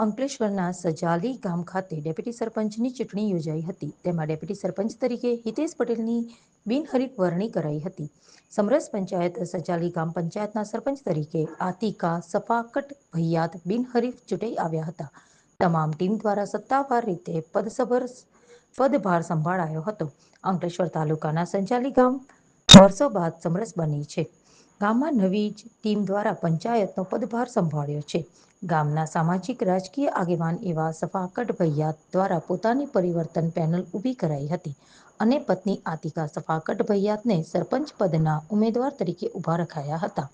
અંકલેશ્વરના સજાલી ગામ ખાતે ડેપ્યુટી સરપંચની ચૂંટણી યોજાઈ હતી. તેમાં ડેપ્યુટી સરપંચ તરીકે હિતેશ પટેલની બિનહરીફ વરણી કરાઈ હતી. સમરસ પંચાયત સજાલી ગામ પંચાયતના સરપંચ તરીકે આતિકા સફાકટ ભૈયાત બિનહરીફ ચૂંટાઈ આવ્યા હતા. તમામ ટીમ દ્વારા સત્તાવાર રીતે પદસભર પદભાર સંભાળાયો હતો. અંકલેશ્વર તાલુકાના સંચાલી ગામ વર્ષો બાદ સમરસ બની છે. ગામમાં નવી જ ટીમ દ્વારા પંચાયતનો પદભાર સંભાળ્યો છે. ગામના સામાજિક, રાજકીય આગેવાન એવા સફાકટ ભૈયાત દ્વારા પોતાની પરિવર્તન પેનલ ઊભી કરાઈ હતી અને પત્ની આતિકા સફાકટ ભૈયાતને સરપંચ પદના ઉમેદવાર તરીકે ઊભા રખાયા હતા.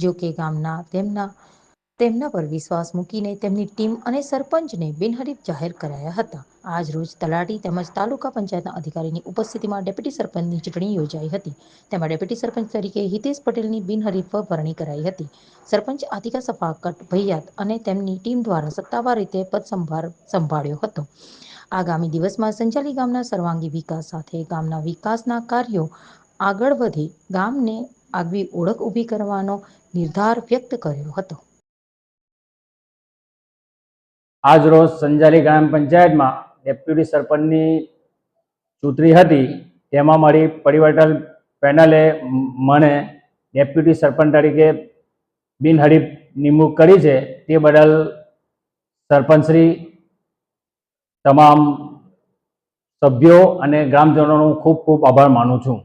જો કે ગામના તેમના તેમના પર વિશ્વાસ મૂકીને તેમની ટીમ અને સરપંચને બિનહરીફ જાહેર કરાયા હતા. આજ રોજ તલાટી તેમજ તાલુકા પંચાયતના અધિકારીની ઉપસ્થિતિમાં ડેપ્યુટી સરપંચની ચૂંટણી યોજાઈ હતી. તેમાં ડેપ્યુટી સરપંચ તરીકે હિતેશ પટેલની બિનહરીફ વરણી કરાઈ હતી. સરપંચ આતિકા સફાકટ ભૈયાત અને તેમની ટીમ દ્વારા સત્તાવાર રીતે પદસંભાર સંભાળ્યો હતો. આગામી દિવસમાં સંચાલી ગામના સર્વાંગી વિકાસ સાથે ગામના વિકાસના કાર્યો આગળ વધી ગામને આગવી ઓળખ ઊભી કરવાનો નિર્ધાર વ્યક્ત કર્યો હતો. આજ રોજ સંજાલી ગ્રામ પંચાયતમાં ડેપ્યુટી સરપંચની ચૂંટણી હતી. તેમાં મારી પરિવર્તન પેનલે મને ડેપ્યુટી સરપંચ તરીકે બિનહરીફ નિમણૂક કરી છે. તે બદલ સરપંચશ્રી, તમામ સભ્યો અને ગ્રામજનોનો ખૂબ ખૂબ આભાર માનું છું.